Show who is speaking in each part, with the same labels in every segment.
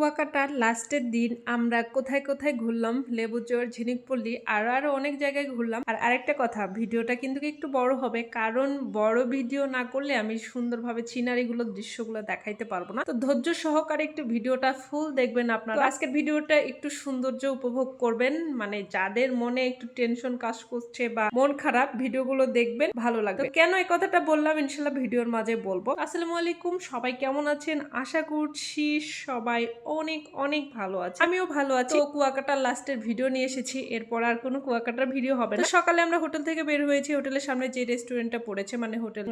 Speaker 1: কুয়াকাটার লাস্টের দিন আমরা কোথায় কোথায় ঘুরলাম লেবুচর ঝিনুকপল্লী আরও আরও অনেক জায়গায় ঘুরলাম। আর আরেকটা কথা ভিডিওটা কিন্তু একটু বড় হবে কারণ বড় ভিডিও না করলে আমি সুন্দরভাবে সিনারিগুলো দৃশ্যগুলো দেখাইতে পারব না। তো ধৈর্য সহকারে একটু ভিডিওটা ফুল দেখবেন আপনারা। আজকের ভিডিওটা একটু সৌন্দর্য উপভোগ করবেন মানে যাদের মনে একটু টেনশন কাজ করছে বা মন খারাপ ভিডিওগুলো দেখবেন ভালো লাগবে। কেন এই কথাটা বললাম ইনশাল্লাহ ভিডিওর মাঝে বলব। আসসালামু আলাইকুম সবাই কেমন আছেন? আশা করছি সবাই অনেক অনেক ভালো আছে। আমিও ভালো আছি। তো কুয়াকাটার লাস্টের ভিডিও নিয়ে এসেছি। এরপর আর কোনো কুয়াকাটার ভিডিও হবে না। তো সকালে আমরা হোটেল থেকে বের হয়েছি। হোটেলের সামনে যে রেস্টুরেন্টটা পড়েছে মানে হোটেল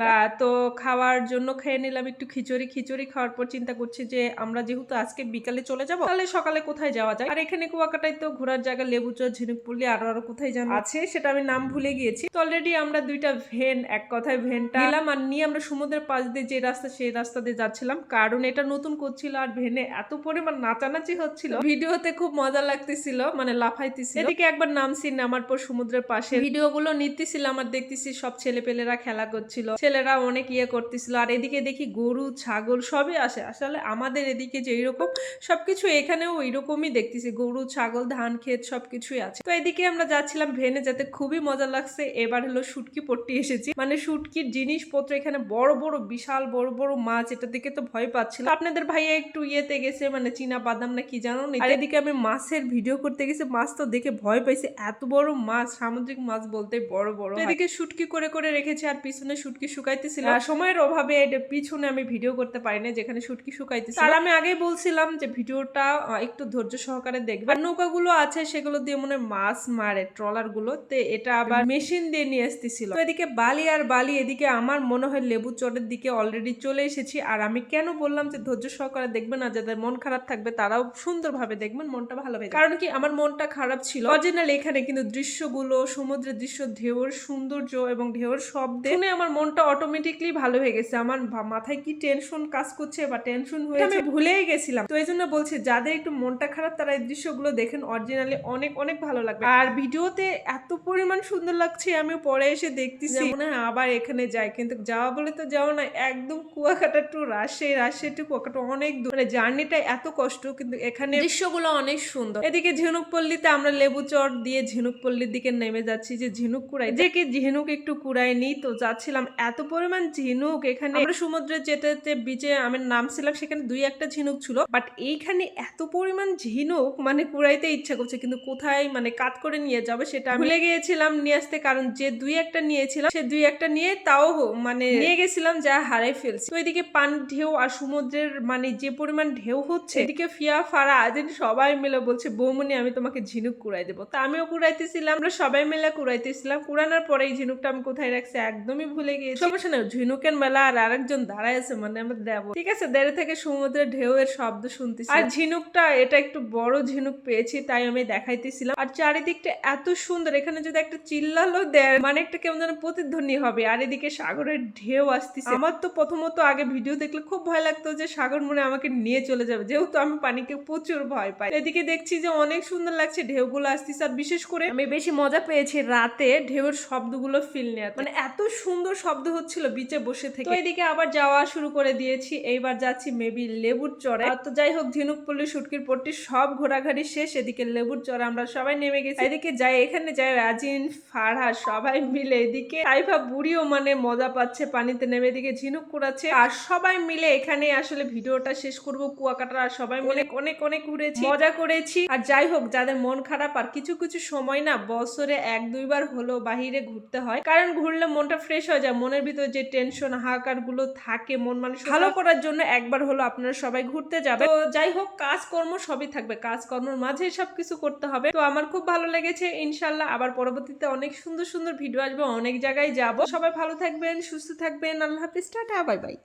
Speaker 1: তো খাওয়ার জন্য খেয়ে নিলাম একটু খিচুড়ি। খিচুড়ি খাওয়ার পর চিন্তা করছি যে আমরা যেহেতু আজকে বিকালে চলে যাব তাহলে সকালে কোথায় যাওয়া যায়? আর এখানে কুয়াকাটায় তো ঘোরার জায়গা লেবুচর ঝিনুকপল্লি আরও আরও কোথায় যেন আছে সেটা আমি নাম ভুলে গিয়েছি। তো অলরেডি আমরা দুইটা ভেন এক কথায় ভেনটা নিলাম আর নিয়ে আমরা সমুদ্রের পাশ দিয়ে যে রাস্তা সেই রাস্তা দিয়ে যাচ্ছিলাম। কারণ এটা নতুন করছিল আর ভেনে এত পরিমাণ নাচানাচি হচ্ছিল। ভিডিওতে খুব মজা লাগতেছিল মানে লাফাইতেছিল। এদিকে একবার নামছি নামার পর সমুদ্রের পাশে। ভিডিওগুলো নিতেছিলাম আর দেখতেছি সব ছেলে পেলেরা খেলা করছিল। ছেলেরা অনেক ইয়ে করতেছিল, আর এদিকে দেখি গরু, ছাগল সবই আসে। আসলে আমাদের এদিকে যে এরকম সবকিছু এখানেও এরকমই দেখতেছি। গরু, ছাগল, ধান, ক্ষেত সবকিছুই আছে। তো এদিকে আমরা যাচ্ছিলাম ভেনে যাতে, খুবই মজা লাগছে। এবার হলো শুটকি পট্টি এসেছি। মানে শুটকির জিনিসপত্র এখানে বড় বড়, বিশাল, বড় বড় মাছ এটা দেখে তো ভয় পাচ্ছিল আপনাদের ভাইয়া একটু ইয়েতে গেছে মানে চীনা বাদাম না কি জানো? না আর এদিকে আমি মাছের ভিডিও করতে গেছি মাছ তো দেখে ভয় পাইছে। এত বড় মাছ সামুদ্রিক মাছ বলতে বড় বড় এদিকে শুটকি করে করে রেখেছি আর পিছনে শুটকি শুকাইতেছিল। আর সময়ের অভাবে পিছনে আমি ভিডিও করতে পারি না যেখানে শুটকি শুকাইতেছিল। আর আমি আগেই বলছিলাম যে ভিডিওটা একটু ধৈর্য সহকারে দেখবে। আর নৌকাগুলো আছে সেগুলো দিয়ে মনে হয় মাছ মারে ট্রলারগুলো। তে এটা আবার মেশিন দিয়ে নিয়ে আসতেছিল। তো এদিকে বালি আর বালি এদিকে আমার মনে হয় লেবু চরের দিকে অলরেডি চলে এসেছি। আর আমি কেন বললাম যে ধৈর্য সহকারে দেখবে না যাদের মন খারাপ থাকবে তারাও সুন্দরভাবে দেখবেন মনটা ভালো হবে কারণ কি আমার মনটা খারাপ ছিল। অরিজিনাল এখানে কিন্তু দৃশ্যগুলো সমুদ্রের দৃশ্য ঢেউর সৌন্দর্য এবং ঢেউর শব্দে শুনে আমার মনটা অটোমেটিকলি ভালো হয়ে গেছে। আমার মাথায় কি টেনশন কাজ করছে বা টেনশন হয়ে আমি ভুলেই গেছিলাম। তো এই জন্য বলছি যাদের একটু মনটা খারাপ তারা এই দৃশ্যগুলো দেখেন। অরিজিনালি অনেক অনেক ভালো লাগবে। আর ভিডিওতে এত পরিমাণ সুন্দর লাগছে আমি পরে এসে দেখতেছি। মনে হয় আবার এখানে যাই। কিন্তু যাওয়া বলে তো যাওয়া না একদম কুয়াকাটা টু রাজশাহী রাজশাহী টু কুয়াকাটা অনেক দূর। মানে জার্নিটা এত কষ্ট কিন্তু এখানে দৃশ্যগুলো অনেক সুন্দর। এদিকে ঝিনুকপল্লিতে আমরা লেবু চর দিয়ে ঝিনুকপল্লির দিকে নেমে যাচ্ছি যে ঝিনুক কুড়াই। যে কি ঝিনুক একটু কুড়াই নি তো যাচ্ছিলাম। এত পরিমাণ ঝিনুক এখানে। আমরা সমুদ্রে যেতে যেতে বিচে আমি নামছিলাম সেখানে দুই একটা ঝিনুক ছিল। বাট এইখানে এত পরিমাণ ঝিনুক মানে কুড়াইতে ইচ্ছা করছে কিন্তু কোথায় মানে কাত করে নিয়ে যাবে সেটা আমি ভুলে গিয়েছিলাম নিয়ে আসতে। কারণ যে দুই একটা নিয়েছিলাম সে দুই একটা নিয়ে তাও মানে নিয়ে গেছিলাম যা হারাই ফেলছি। তো এদিকে পানির ঢেউ আর সমুদ্রের মানে যে পরিমাণ ঢেউ হচ্ছে এদিকে ফিয়া, ফারা আদিন সবাই মিলে বলছে, বৌমনি, আমি তোমাকে ঝিনুক কুড়াই দেবো। তা আমিও কুড়াইতেছিলাম, আমরা সবাই মিলে কুড়াইতেছিলাম। কুড়ানোর পরে এই ঝিনুকটা আমি কোথায় রাখছি একদমই ভুলে গিয়েছি। সমস্যা নেই ঝিনুকের মেলা আর আরেকজন দাঁড়ায় আছে মানে আমরা দেবো। ঠিক আছে দেড়ে থেকে সমুদ্রের ঢেউয়ের শব্দ শুনতেছি। আর ঝিনুকটা, এটা একটু বড় ঝিনুক পেয়েছি, তাই আমি দেখাইতেছিলাম। আর চারিদিকটা এত সুন্দর, এখানে যদি একটা চিল্লালো দেয় মানে একটা কেমন যেন প্রতিধ্বনি হবে। আর এদিকে সাগরের ঢেউ আসতেছে। আমার তো প্রথমত আগে ভিডিও দেখলে খুব ভয় লাগতো যে সাগর মনে আমাকে নিয়ে চলে যাবে। যেহেতু আমি পানিকে প্রচুর ভয় পাই। এদিকে দেখছি যে অনেক সুন্দর লাগছে, ঢেউগুলো আসতেছে। আর বিশেষ করে আমি বেশি মজা পেয়েছি রাতে ঢেউয়ের শব্দগুলো ফিল নেওয়া মানে এত সুন্দর শব্দ হচ্ছিল বিচে বসে থেকে। এদিকে আবার যাওয়া শুরু করে দিয়েছি। এইবার যাচ্ছি মেবি লেবুর চরে তো যাই হোক ঝিনুকপল্লি শুটকির পট্টি সব ঘোরাঘাড়ি শেষ। এদিকে লেবুর চরে আমরা সবাই নেমে গেছি। এদিকে যাই, এখানে যাই, রাজিন, ফারহা সবাই মিলে এদিকে সাইফা বুড়িও মানে মজা পাচ্ছে, পানিতে নেমে এদিকে ঝিনুক কুড়াচ্ছে। আর সবাই মিলে এখানে আসলে ভিডিওটা শেষ করব। কুয়াকাটার সবাই মিলে অনেক অনেক ঘুরেছি। মজা করেছি। আর যাই হোক যাদের মন খারাপ আর কিছু কিছু সময় না বছরে এক দুইবার হলো বাহিরে ঘুরতে হয়। কারণ ঘুরলে মনটা ফ্রেশ হয়ে যায় মনের ভিতরে যে টেনশন হাহাকারগুলো থাকে মন মানুষ ভালো করার জন্য একবার হলো আপনারা সবাই ঘুরতে যাবে তো যাই হোক কাজকর্ম সবই থাকবে। কাজকর্মের মাঝে সবকিছু করতে হবে। তো আমার খুব ভালো লেগেছে। ইনশাল্লাহ আবার পরবর্তীতে অনেক সুন্দর সুন্দর ভিডিও আসবে। অনেক জায়গায় যাব। সবাই ভালো থাকবেন সুস্থ থাকবেন। আল্লাহ হাফিজ। Tata bye bye.